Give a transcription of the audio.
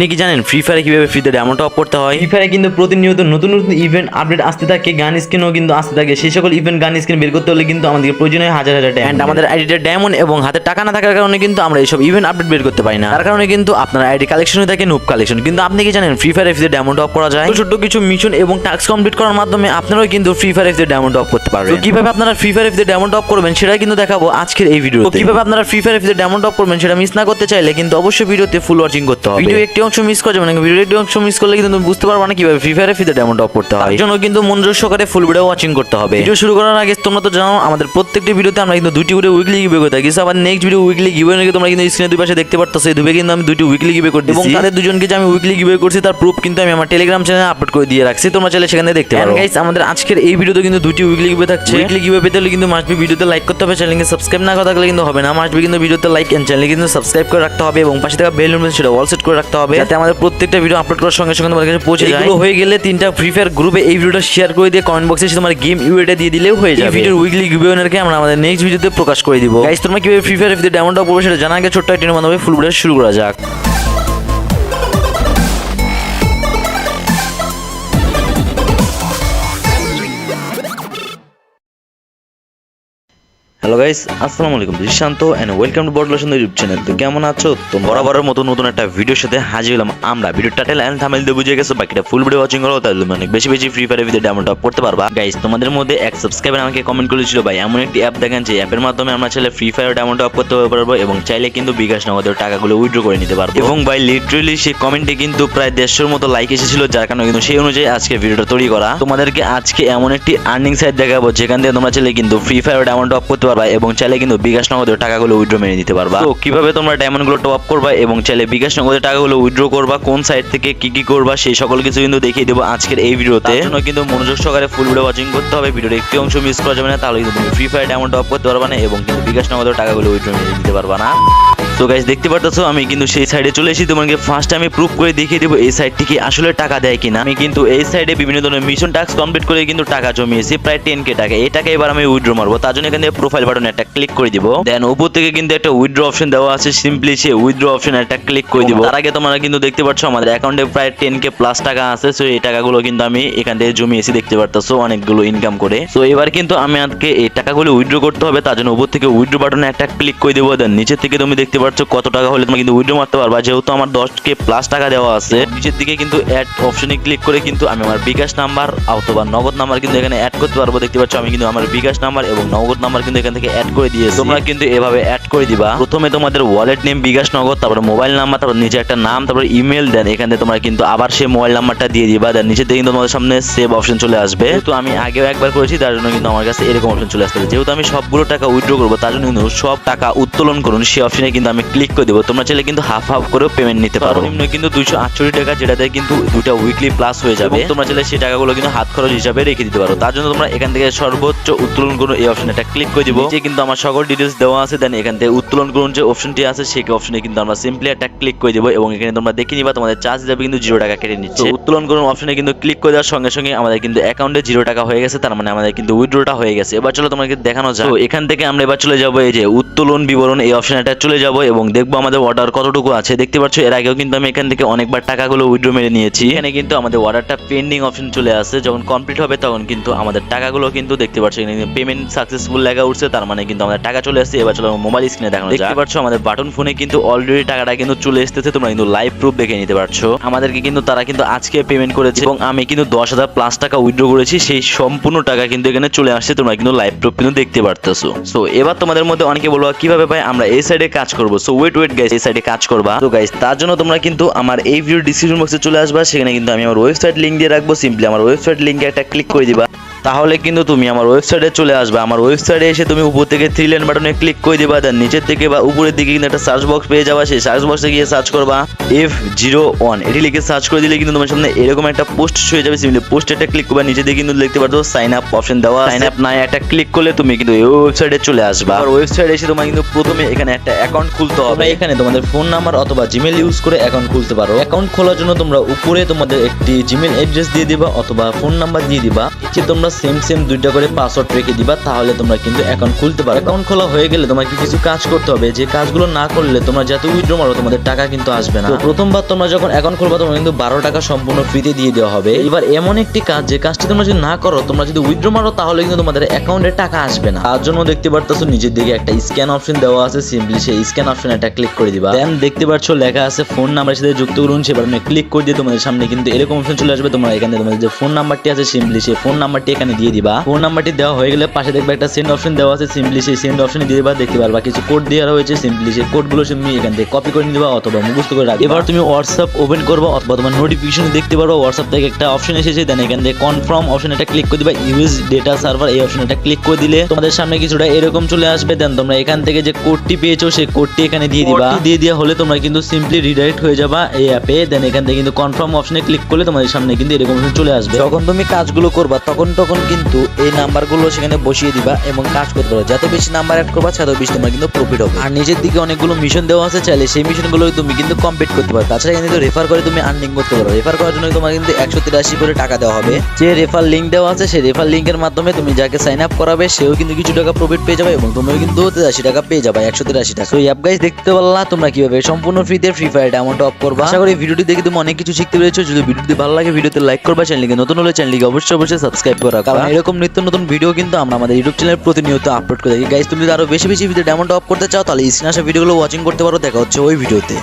আপনি কি জানেন ফ্রি ফায়ারে কীভাবে ফ্রিতে ডায়মন্ড টপ করতে হয়? ফ্রি ফায়ারে কিন্তু প্রতিনিয়ত নতুন নতুন ইভেন্ট আপডেট আসতে থাকে গান স্কিনও কিন্তু আসতে থাকে। সেই সকল ইভেন্ট গান স্কিন বের করতে হলে কিন্তু আমাদের প্রয়োজন হয় হাজার হাজার ডায়মন্ড আমাদের আইডিতে ডায়মন্ড এবং হাতে টাকা না থাকার কারণে কিন্তু আমরা এইসব ইভেন্ট আপডেট বের করতে পারি না। তার কারণে কিন্তু আপনার আইডি কালেকশন হয়ে থাকে নুপ কালেকশন কিন্তু আপনি কি জানেন ফ্রি ফায়ার ফ্রিতে ডায়মন্ড টপ করা যায়? ছোট্ট কিছু মিশন এবং টাস্ক কমপ্লিট করার মাধ্যমে আপনারাও কিন্তু ফ্রি ফায়ার ফ্রিতে ডায়মন্ড টপ করতে পারবেন। তো কীভাবে আপনারা ফ্রি ফায়ার ফ্রিতে ডায়মন্ড টপ করবেন সেটা কিন্তু দেখাবো আজকের এই ভিডিও কীভাবে আপনারা ফ্রি ফায়ার ফ্রিতে ডায়মন্ড টপ করবেন সেটা মিস না করতে চাইলে কিন্তু অবশ্যই ভিডিওতে ফুল ওয়াচিং করতে হবে। ভিডিও একটি অংশ মিস করে যাবেন ভিডিও একটি অংশ মিস করলে কিন্তু তুমি বুঝতে পারবে না কীভাবে ফ্রি ফায়ারে ফ্রিতে ডায়মন্ড টপ করতে হয়। জন্য কিন্তু মনোযোগ সহকারে ফুল ভিডিও ওয়াচিং করতে হবে। ভিডিও শুরু করার আগে তোমরা তো জানো আমাদের প্রত্যেকটি ভিডিওতে আমরা কিন্তু দুটি করে উইকলি গিভে করে থাকি। আবার নেক্সট ভিডিও উইকলি গিভে নাকি তোমরা কিন্তু স্ক্রিনে দুই পাশে দেখতে পারতেছো এই দুবে কিন্তু আমি দুটি উইকলি গিভে করছি এবং তাদের দুজনকে যে আমি উইকলি গিভে করছি তার প্রুফ কিন্তু আমি আমার টেলিগ্রাম চ্যানেলে আপলোড করে দিয়ে রাখছি। তোমরা চাইলে সেখানে দেখতে পারো। গাইস আমাদের আজকের এই ভিডিওতে কিন্তু দুটি উইকলি গিভে থাকছে। উইকলি গিভে পেতে হলে কিন্তু মাস্ট বি ভিডিওতে লাইক করতে হবে চ্যানেলকে সাবস্ক্রাইব না করা থাকলে কিন্তু হবে না। মাস্ট বি কিন্তু ভিডিওতে লাইক এন্ড চ্যানেল কিন্তু সাবস্ক্রাইব করে রাখতে হবে এবং পাশে থাকা বেল নোটিফিকেশন সেটা অল সেট করে রাখতে হবে। যাতে আমাদের প্রত্যেকটা ভিডিও আপলোড করার সঙ্গে সঙ্গে তোমার কাছে পৌঁছে যায়। এগুলো হয়ে গেলে তিনটা ফ্রি ফায়ার গ্রুপে এই ভিডিওটা শেয়ার করে দিয়ে কমেন্ট বক্সে তোমার গেম ইউএটা দিয়ে দিলেও হয়ে যাবে। ভিডিওর উইকলি গিভওয়েনারকে আমরা আমাদের নেক্সট ভিডিওতে প্রকাশ করে দিব। গাইস তোমরা কীভাবে ফ্রি ফায়ার ভিডিও ডায়মন্ড করবে সেটা জানা আগে ছোট্ট একটা মাধ্যমে ফুল ভিডিও শুরু করা যাক। হ্যালো গাইস আসসালামু আলাইকুম দৃষ্টান্ত এন্ড ওয়েলকাম টু বডলেশন ইউটিউব চ্যানেল তো কেমন আছো? তো বরাবরের মতো নতুন একটা ভিডিওর সাথে হাজির হলাম আমরা। ভিডিও টাইটেল এন্ড থাম্বনেল দিয়ে বুঝে গেছো, বাকিটা ফুল ভিডিও ওয়াচিং করো, তাহলে তুমি অনেক বেশি বেশি ফ্রি ফায়ার ভিডিও টপ করতে পারবা। গাইস তোমাদের মধ্যে এক সাবস্ক্রাইবার আমাকে কমেন্ট করেছিল, ভাই, এমন একটি অ্যাপ দেখেন যে অ্যাপের মাধ্যমে আমরা চাইলে ফ্রি ফায়ার টপ করতে পারব এবং চাইলে কিন্তু বিকাশ নগদের টাকাগুলো উইথড্র করে নিতে পারব। এবং ভাই লিটারেলি সেই কমেন্টে কিন্তু প্রায় দেড়শোর মতো লাইক এসেছিল, যার কারণে কিন্তু সেই অনুযায়ী আজকে ভিডিওটা তৈরি করা। তোমাদেরকে আজকে এমন একটি আর্নিং সাইট দেখাবো, যেখান থেকে তোমরা চাইলে কিন্তু ফ্রি ফায়ার টপ করতে পারবা এবং চাইলে কিন্তু বিকাশ নগদের টাকাগুলো উইড্রো মেরে নিতে পারবা। তো কীভাবে তোমরা ডায়মন্ডগুলো টপ করবা এবং চাইলে বিকাশ নগদের টাকাগুলো উইড্রো করবা কোন সাইট থেকে কি কি করবা সেই সকল কিছু কিন্তু দেখিয়ে দেবো আজকের এই ভিডিওতে। কিন্তু মনোযোগ সহকারে ফুল ভিডিও ওয়াচিং করতে হবে ভিডিওর একটি অংশ মিস করা যাবে না তাহলে কিন্তু তুমি ফ্রি ফায়ার ডায়মন্ড টপ করতে পারবা না এবং কিন্তু বিকাশ নগদের টাকাগুলো উইথড্র মেরে নিতে পারবা না। তো গাইস দেখতে পারতেছো, আমি কিন্তু সেই সাইডে চলে এসেছি। তোমাকে ফার্স্ট আমি প্রুফ করে দেখিয়ে দেবো এই সাইডটি কি আসলে টাকা দেয় কিনা। আমি কিন্তু এই সাইডে বিভিন্ন ধরনের মিশন টাস্ক কমপ্লিট করে কিন্তু টাকা জমিয়েছি, প্রায় টেন কে টাকা। এই টাকা এবার আমি উইথড্র মারবো। তার জন্য এখানে প্রোফাইল বাটনে একটা ক্লিক করে দিব। দেন উপর থেকে কিন্তু একটা উইথড্র অপশন দেওয়া আছে। সিম্পলি সে উইথড্র অপশন একটা ক্লিক করে দিব। তার আগে তোমরা কিন্তু দেখতে পাচ্ছ, আমাদের অ্যাকাউন্টে প্রায় টেন কে প্লাস টাকা আছে। সো এই টাকাগুলো কিন্তু আমি এখান থেকে জমিয়েছি, দেখতে পারতেছো, অনেকগুলো ইনকাম করে। সো এবার কিন্তু আমি আজকে এই টাকাগুলো উইথড্র করতে হবে। তার জন্য উপর থেকে উইড্রো বাটনে একটা ক্লিক করে দেবো। দেন নিচের থেকে তুমি দেখতে পাচ্ছ কত টাকা হলে তুমি কিন্তু উইথড্র মারতে পারবা? যেহেতু আমার দশ কে প্লাস টাকা দেওয়া আছে। নিচের দিকে কিন্তু অ্যাড অপশনে ক্লিক করে কিন্তু আমি আমার বিকাশ নাম্বার অথবা নগদ নাম্বার কিন্তু এখানে অ্যাড করতে পারব। দেখতে পাচ্ছ, আমি কিন্তু আমার বিকাশ নাম্বার এবং নগদ নাম্বার কিন্তু এখান থেকে অ্যাড করে দিয়েছি। তোমরা কিন্তু এভাবে অ্যাড করে দিবা। প্রথমে তোমাদের ওয়ালেট নেম বিকাশ নগদ, তারপরে মোবাইল নাম্বার তারপর নিচে একটা নাম, তারপর ইমেল দেন এখানে তোমরা কিন্তু আবার সেই মোবাইল নাম্বারটা দিয়ে দিবা। দেন নিচে থেকে কিন্তু তোমাদের সামনে সেভ অপশন চলে আসবে। তো আমি আগেও একবার করেছি, তার জন্য কিন্তু আমার কাছে এরকম অপশন চলে আসতে যেহেতু আমি সবগুলো টাকা উইথড্র করব, তার জন্য কিন্তু সব টাকা উত্তোলন করুন, সেই অপশনে কিন্তু আমি ক্লিক করে দেবো। তোমরা চাইলে কিন্তু হাফ হাফ করেও পেমেন্ট নিতে পারো। নিম্ন কিন্তু দুইশো আটষট্টি টাকা যেটাতে কিন্তু দুটা উইকলি প্লাস হয়ে যাবে। তোমরা চাইলে সেই টাকাগুলো কিন্তু হাত খরচ হিসাবে রেখে দিতে পারো। তার জন্য তোমরা এখান থেকে সর্বোচ্চ উত্তোলন করুন এই অপশনে একটা ক্লিক করে দিব। কিন্তু আমার সকল ডিটেলস দেওয়া আছে। দেন এখান থেকে উত্তোলন করুন যে অপশনটি আছে সেই অপশনে কিন্তু আমরা সিম্পলি একটা ক্লিক করে দিব এবং এখানে তোমরা দেখে নিবা তোমাদের চার্জ যাবে কিন্তু জিরো টাকা কেটে নিচ্ছে। উত্তোলন করুন অপশনে কিন্তু ক্লিক করে দেওয়ার সঙ্গে সঙ্গে আমাদের কিন্তু অ্যাকাউন্টে জিরো টাকা হয়ে গেছে। তার মানে আমাদের কিন্তু উইথড্রটা হয়ে গেছে। এবার চলো তোমাকে দেখানো তো এখান থেকে আমরা এবার চলে যাব এই যে উত্তোলন বিবরণ। এই অপশনটা চলে যাব। এবং দেখব আমাদের অর্ডার কতটুকু আছে। দেখতে পাচ্ছ এর আগেও কিন্তু আমি এখান থেকে অনেকবার টাকাগুলো উইথড্র মেরে নিয়েছি। এখানে কিন্তু আমাদের অর্ডারটা পেন্ডিং অপশন চলে আসে। যখন কমপ্লিট হবে তখন কিন্তু আমাদের টাকাগুলো কিন্তু দেখতে পাচ্ছ এখানে পেমেন্ট সাকসেসফুল লেখা উঠছে তার মানে কিন্তু আমাদের টাকা চলে আসছে। এবার চলো মোবাইল স্ক্রিনে দেখানো দেখতে পাচ্ছ আমাদের বাটন ফোনে কিন্তু অলরেডি টাকাটা কিন্তু চলে এসেছে। তোমরা কিন্তু লাইভ প্রুফ দেখে নিতে পারছ। আমাদেরকে কিন্তু তারা কিন্তু আজকে পেমেন্ট করেছে এবং আমি কিন্তু দশ হাজার প্লাস টাকা উইথড্র করেছি। সেই সম্পূর্ণ টাকা কিন্তু এখানে চলে আসছে। তোমরা কিন্তু লাইভ প্রুফ কিন্তু দেখতে পারতেছো। সো এবার তোমাদের মধ্যে অনেকে বলব কীভাবে ভাই আমরা এই সাইডে কাজ করব? সো ওয়েট ওয়েট গাইস এই সাইডে কাজ করবা। তো গাইস তার জন্য তোমরা কিন্তু আমার এই ভিডিও ডিসক্রিপশন বক্সে চলে আসবা। সেখানে কিন্তু আমি আমার ওয়েবসাইট লিংক দিয়ে রাখব। সিম্পলি আমার ওয়েবসাইট লিংকে একটা ক্লিক করে দিবা। তাহলে কিন্তু তুমি আমার ওয়েবসাইটে চলে আসবে। আমার ওয়েবসাইটে এসে তুমি উপর থেকে থ্রি লাইন বাটনে ক্লিক করে দিবা দেন নিচের থেকে বা উপরের দিকে কিন্তু একটা সার্চ বক্স পেয়ে যাবা। সেই সার্চ বক্সে গিয়ে সার্চ করবা এফ জিরো ওয়ান এটি লিখে সার্চ করে দিলে কিন্তু তোমার সামনে এরকম একটা পোস্ট হয়ে যাবে। সিম্পলি পোস্ট একটা ক্লিক করবা নিচে দিকে কিন্তু দেখতে পারছ সাইন আপ অপশন দেওয়া। সাইন আপ নাই, একটা ক্লিক করলে তুমি কিন্তু এই ওয়েবসাইটে চলে আসবা। আর ওয়েবসাইটে এসে তোমার কিন্তু প্রথমে এখানে একটা অ্যাকাউন্ট খুলতে হবে। এখানে তোমাদের ফোন নাম্বার অথবা জিমেল ইউজ করে অ্যাকাউন্ট খুলতে পারো। অ্যাকাউন্ট খোলার জন্য তোমরা উপরে তোমাদের একটি জিমেল অ্যাড্রেস দিয়ে দিবা অথবা ফোন নাম্বার দিয়ে দিবা। নিচে তোমরা সেম সেম দুইটা করে পাসওয়ার্ড রেখে দিবা তাহলে তোমরা কিন্তু অ্যাকাউন্ট খুলতে পারো অ্যাকাউন্ট খোলা হয়ে গেলে তোমাকে কিছু কাজ করতে হবে। যে কাজগুলো না করলে তোমরা যত উইথড্র মারো তোমাদের টাকা কিন্তু আসবে না। তো প্রথমবার তোমরা যখন অ্যাকাউন্ট খুলবা তোমরা কিন্তু বারো টাকা সম্পূর্ণ ফ্রিতে দিয়ে দেওয়া হবে। এবার এমন একটি কাজ যে কাজটি তোমরা যদি না করো তোমরা যদি উইথড্র মারো তাহলে কিন্তু তোমাদের অ্যাকাউন্টে টাকা আসবে না। তার জন্য দেখতে পারতেছো নিজের দিকে একটা স্ক্যান অপশন দেওয়া আছে সিম্পলি সেই স্ক্যান অপশন একটা ক্লিক করে দিবা। দেন দেখতে পাচ্ছ লেখা আছে ফোন নাম্বারের সাথে যুক্ত করুন সেবার ক্লিক করে দিয়ে তোমাদের সামনে কিন্তু এরকম অপশন চলে আসবে। তোমরা এখানে তোমাদের যে ফোন নাম্বারটি আছে সিম্পলি সেই ফোন নাম্বারটি এখানে দিয়ে দিবা। ফোন নাম্বারটি দেওয়া হয়ে গেলে পাশে দেখবে একটা সেন্ড অপশন দেওয়া আছে সিম্পলি সেই সেন্ড অপশনে দিয়ে দিবা দেখতে পারবা। কিছু কোড দেওয়া রয়েছে সিম্পলি সেই কোডগুলো তুমি এখান থেকে কপি করে নিবা অথবা মুখস্থ করে রাখবে। এবার তুমি হোয়াটসঅ্যাপ ওপেন করবা অথবা তোমার নোটিফিকেশন দেখতে পারবা হোয়াটসঅ্যাপ থেকে একটা অপশন এসেছে দেন এখান থেকে কনফার্ম অপশন একটা ক্লিক করে দিবা ইউএস ডেটা সার্ভার এই অপশন একটা ক্লিক করে দিলে তোমাদের সামনে কিছুটা এরকম চলে আসবে দেন তোমরা এখান থেকে যে কোডটি পেয়েছ সেই কোডটি এখানে দিয়ে দিবা। দিয়ে দেওয়া হলে তোমরা কিন্তু সিম্পলি রিডাইরেক্ট হয়ে যাবা এই অ্যাপে দেন এখান থেকে কিন্তু কনফার্ম অপশনে ক্লিক করলে তোমাদের সামনে কিন্তু এরকম চলে আসবে। যখন তুমি কাজগুলো করবা তখন তখন কিন্তু এই নাম্বারগুলো সেখানে বসিয়ে দিবা এবং কাজ করতে পারো যত বেশি নাম্বার অ্যাড করবা তত বেশি তোমার কিন্তু প্রফিট হবে। আর নিজের দিকে অনেকগুলো মিশন দেওয়া আছে, চাইলে সেই মিশনগুলো তুমি কিন্তু কমপ্লিট করতে পারো। তাছাড়া কিন্তু রেফার করে তুমি আর্নিং করতে পারো। রেফার করার জন্য তোমার কিন্তু একশো তিরাশি করে টাকা দেওয়া হবে। যে রেফার লিঙ্ক দেওয়া আছে, সেই রেফার লিঙ্কের মাধ্যমে তুমি যাকে সাইন আপ করাবে, সেও কিন্তু কিছু টাকা প্রফিট পেয়ে যাবে এবং তুমিও কিন্তু তিরাশি টাকা পেয়ে যাবে, একশো তিরাশি টাকা। তো অ্যাপ গাইজ দেখতে পারলা তোমরা কীভাবে সম্পূর্ণ ফ্রিতে ফ্রি ফায়ার অ্যামাউন্ট অফ করবা। আশা করি ভিডিওটি দেখে তুমি অনেক কিছু শিখতে পেরেছ। যদি ভিডিওটি ভালো লাগে ভিডিওতে লাইক করবা চ্যানেলকে নতুন হলে চ্যানেলকে অবশ্যই অবশ্যই সাবস্ক্রাইব করা। কারণ এরকম নিত্য নতুন ভিডিও কিন্তু আমরা আমাদের ইউটিউব চ্যানেল প্রতিনিয়ত আপলোড করে থাকি। গাইজ তুমি যদি আরও বেশি বেশি ভিডিও ডেমন অফ করতে চাও তাহলে স্ক্রিনে আসা ভিডিওগুলো ওয়াচিং করতে পারো। দেখা হচ্ছে ওই ভিডিওতে